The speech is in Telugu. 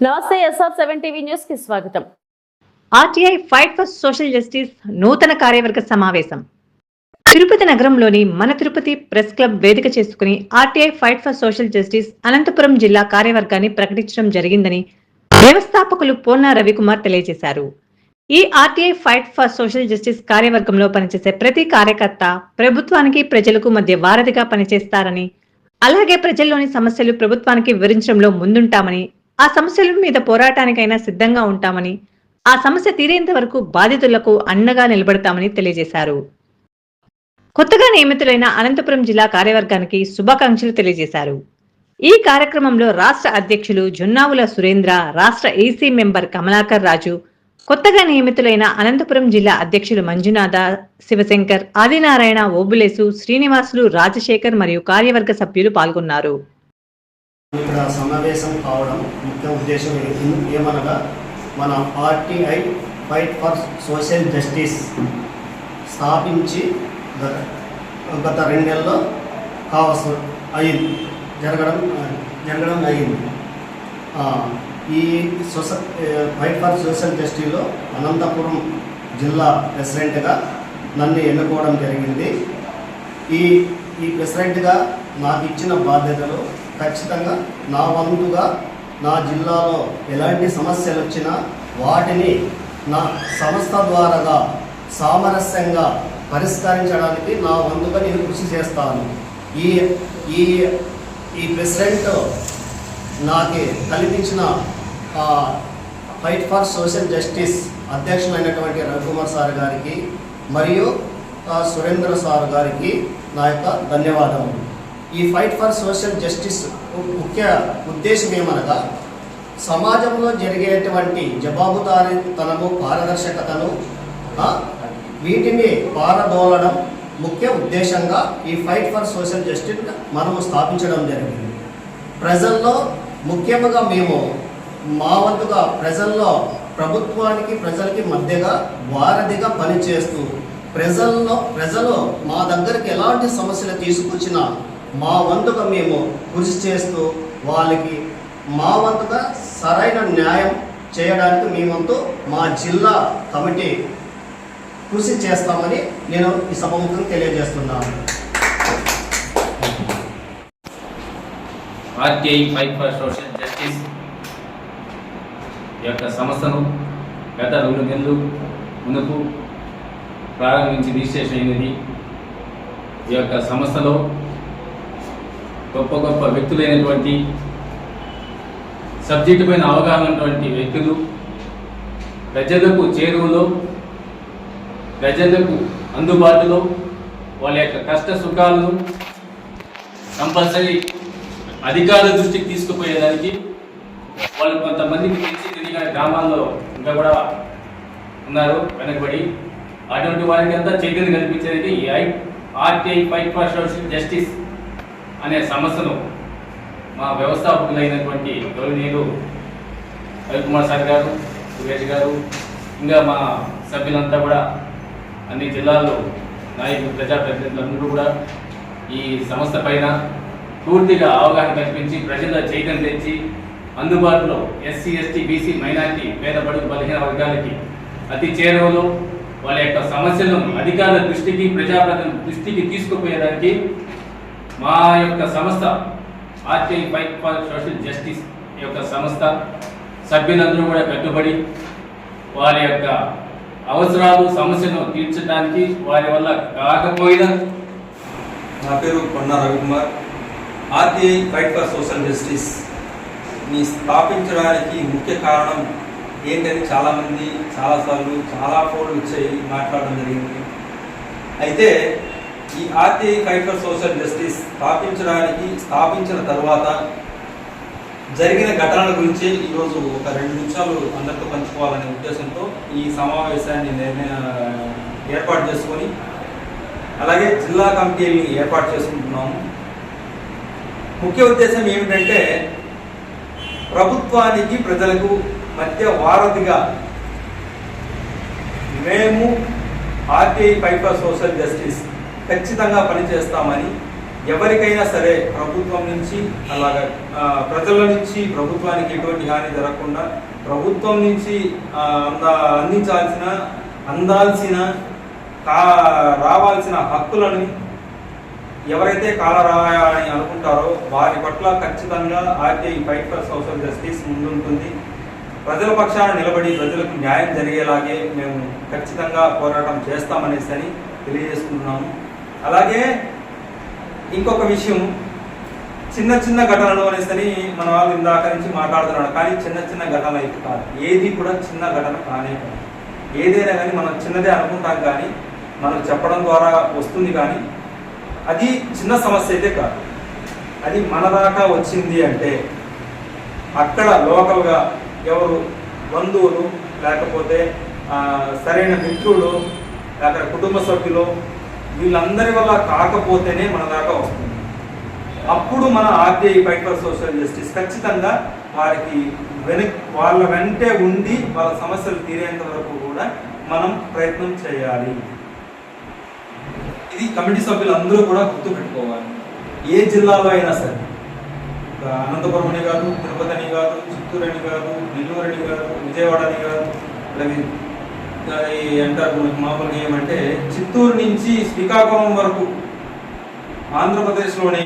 నమస్తే ఎస్ఆర్ సెవెన్ టీవీ న్యూస్కి స్వాగతం. RTI fight for social justice నూతన కార్యవర్గ సమావేశం. తిరుపతి నగరంలోని మన తిరుపతి ప్రెస్ క్లబ్ వేదిక చేసుకుని RTI fight for social justice Anantapuram జిల్లా కార్యవర్గాన్ని ప్రకటించడం జరిగిందని వ్యవస్థాపకులు పూర్ణ రవికుమార్ తెలియజేశారు. ఈ RTI fight for social justice కార్యవర్గంలో పనిచేసే ప్రతి కార్యకర్త ప్రభుత్వానికి ప్రజలకు మధ్య వారధిగా పనిచేస్తారని అలాగే ప్రజల్లోని సమస్యలు ప్రభుత్వానికి వివరించడంలో ముందుంటామని ఆ సమస్యల మీద పోరాటానికైనా సిద్ధంగా ఉంటామని ఆ సమస్య తీరేంత వరకు బాధితులకు అండగా నిలబడతామని తెలియజేశారు. కొత్తగా నియమితులైన అనంతపురం జిల్లా కార్యవర్గానికి శుభాకాంక్షలు తెలియజేశారు. ఈ కార్యక్రమంలో రాష్ట్ర అధ్యక్షులు జున్నావుల సురేంద్ర రాష్ట్ర ఏసీ మెంబర్ కమలాకర్ రాజు కొత్తగా నియమితులైన అనంతపురం జిల్లా అధ్యక్షులు మంజునాథ శివశంకర్ ఆదినారాయణ ఓబులేసు శ్రీనివాసులు రాజశేఖర్ మరియు కార్యవర్గ సభ్యులు పాల్గొన్నారు. ఇక్కడ సమావేశం కావడం ముఖ్య ఉద్దేశం ఏమనగా మన RTI fight for social justice స్థాపించి గత రెండు నెలల్లో కావలసి అయింది. జరగడం జరగడం అయింది ఈ సొస ఫైట్ ఫర్ సోషల్ జస్టిస్లో అనంతపురం జిల్లా ప్రెసిడెంట్గా నన్ను ఎన్నుకోవడం జరిగింది. ఈ ఈ ప్రెసిడెంట్గా నాకు ఇచ్చిన బాధ్యతలు ఖచ్చితంగా నా వంతుగా నా జిల్లాలో ఎలాంటి సమస్యలు వచ్చినా వాటిని నా సంస్థ ద్వారాగా సామరస్యంగా పరిష్కరించడానికి నా వంతుగా నేను కృషి చేస్తాను. ఈ ఈ ఈ ప్రెసిడెంట్ నాకు కల్పించిన ఫైట్ ఫర్ సోషల్ జస్టిస్ అధ్యక్షులైనటువంటి రవికుమార్ సార్ గారికి మరియు సురేంద్ర సార్ గారికి నా యొక్క ధన్యవాదములు. ఈ ఫైట్ ఫర్ సోషల్ జస్టిస్ ముఖ్య ఉద్దేశం ఏమనగా సమాజంలో జరిగేటువంటి జవాబుదారీతనము పారదర్శకతను వీటిని పారదోలడం ముఖ్య ఉద్దేశంగా ఈ ఫైట్ ఫర్ సోషల్ జస్టిస్ మనము స్థాపించడం జరిగింది. ప్రజల్లో ముఖ్యంగా మేము మా వంతుగా ప్రజల్లో ప్రభుత్వానికి ప్రజలకి మధ్యగా వారధిగా పనిచేస్తూ ప్రజల్లో ప్రజలు మా దగ్గరికి ఎలాంటి సమస్యలు తీసుకొచ్చినా మా వంతుగా మేము కృషి చేస్తూ వాళ్ళకి మా వంతుగా సరైన న్యాయం చేయడానికి మీ మా జిల్లా కమిటీ కృషి చేస్తామని నేను ఈ సభముఖం తెలియజేస్తున్నాను. RTI fight for social justice ఈ యొక్క సంస్థను గత రెండు నెలలు మునుపు ప్రారంభించి రిజిస్ట్రేషన్ అయినది. ఈ యొక్క సంస్థలో గొప్ప గొప్ప వ్యక్తులైనటువంటి సబ్జెక్టు పైన అవగాహన ఉన్నటువంటి వ్యక్తులు ప్రజలకు చేరువలో ప్రజలకు అందుబాటులో వాళ్ళ యొక్క కష్ట సుఖాలను కంపల్సరీ అధికారుల దృష్టికి తీసుకుపోయేదానికి వాళ్ళు కొంతమందికి తెలిసి తెలియని గ్రామాల్లో ఇంకా కూడా ఉన్నారు వెనకబడి. అటువంటి వారికి అంతా చైతన్యం కల్పించేది ఈ I RTI fight for social justice అనే సమస్యను మా వ్యవస్థాపకులైనటువంటి గౌరవనీయులు రవికుమార్ సార్ గారు సురేష్ గారు ఇంకా మా సభ్యులంతా కూడా అన్ని జిల్లాల్లో నాయకులు ప్రజాప్రతినిధులందరూ కూడా ఈ సంస్థ పైన పూర్తిగా అవగాహన కల్పించి ప్రజల చైతన్యం తెచ్చి అందుబాటులో ఎస్సీ ఎస్టీ బీసీ మైనార్టీ పేద బడుగు బలహీన వర్గాలకి అతి చేరువలో వాళ్ళ యొక్క సమస్యలను అధికారుల దృష్టికి ప్రజాప్రతినిధుల దృష్టికి తీసుకుపోయేదానికి మా యొక్క సంస్థ RTI fight for social justice ఈ యొక్క సంస్థ సభ్యులందరూ కూడా కట్టుబడి వారి యొక్క అవసరాలు సమస్యను తీర్చడానికి వారి వల్ల కాకపోయినా నా పేరు Konda Ravikumar. RTI fight for social జస్టిస్ని స్థాపించడానికి ముఖ్య కారణం ఏంటని చాలామంది చాలాసార్లు చాలా ఫోన్లు వచ్చాయి మాట్లాడడం జరిగింది. అయితే ఈ RTI fight for social justice స్థాపించడానికి స్థాపించిన తర్వాత జరిగిన ఘటనల గురించి ఈరోజు ఒక రెండు నిమిషాలు అందరితో పంచుకోవాలనే ఉద్దేశంతో ఈ సమావేశాన్ని నిర్ణయ ఏర్పాటు చేసుకొని అలాగే జిల్లా కమిటీని ఏర్పాటు చేసుకుంటున్నాము. ముఖ్య ఉద్దేశం ఏమిటంటే ప్రభుత్వానికి ప్రజలకు మధ్య వారధిగా మేము ఆర్టీఐ పైపర్ సోషల్ జస్టిస్ ఖచ్చితంగా పనిచేస్తామని ఎవరికైనా సరే ప్రభుత్వం నుంచి అలాగ ప్రజల నుంచి ప్రభుత్వానికి ఎటువంటి హాని జరగకుండా ప్రభుత్వం నుంచి అంద అందించాల్సిన అందాల్సిన కా రావాల్సిన హక్కులను ఎవరైతే కాలరాయాలని అనుకుంటారో వారి పట్ల ఖచ్చితంగా RTI fight for social justice ముందుంటుంది. ప్రజల పక్షాన నిలబడి ప్రజలకు న్యాయం జరిగేలాగే మేము ఖచ్చితంగా పోరాటం చేస్తామనేసి అని తెలియజేసుకుంటున్నాము. అలాగే ఇంకొక విషయం చిన్న చిన్న ఘటనలు అనేసరి మన వాళ్ళు ఇందాక నుంచి మాట్లాడుతున్నాడు కానీ చిన్న చిన్న ఘటనలు అయితే కాదు. ఏది కూడా చిన్న ఘటన కానే కాదు. ఏదైనా కానీ మనం చిన్నదే అనుకుంటాం కానీ మనం చెప్పడం ద్వారా వస్తుంది కానీ అది చిన్న సమస్య అయితే కాదు. అది మన దాకా వచ్చింది అంటే అక్కడ లోకల్గా ఎవరు బంధువులు లేకపోతే సరైన మిత్రులు లేకపోతే కుటుంబ సభ్యులు వీళ్ళందరి వల్ల కాకపోతేనే మన దాకా వస్తుంది. అప్పుడు మన RTI fight for social justice ఖచ్చితంగా వారికి వెనక్ వాళ్ళ వెంటే ఉండి వాళ్ళ సమస్యలు తీరేంత వరకు కూడా మనం ప్రయత్నం చేయాలి. ఇది కమిటీ సభ్యులందరూ కూడా గుర్తుపెట్టుకోవాలి. ఏ జిల్లాలో అయినా సరే అనంతపురం అని కాదు తిరుపతి అని కాదు చిత్తూరు అని కాదు నెల్లూరు అని కాదు విజయవాడ అని కాదు అలాగే అంటారు మనకి మామూలుగా ఏమంటే చిత్తూరు నుంచి శ్రీకాకుళం వరకు ఆంధ్రప్రదేశ్లోని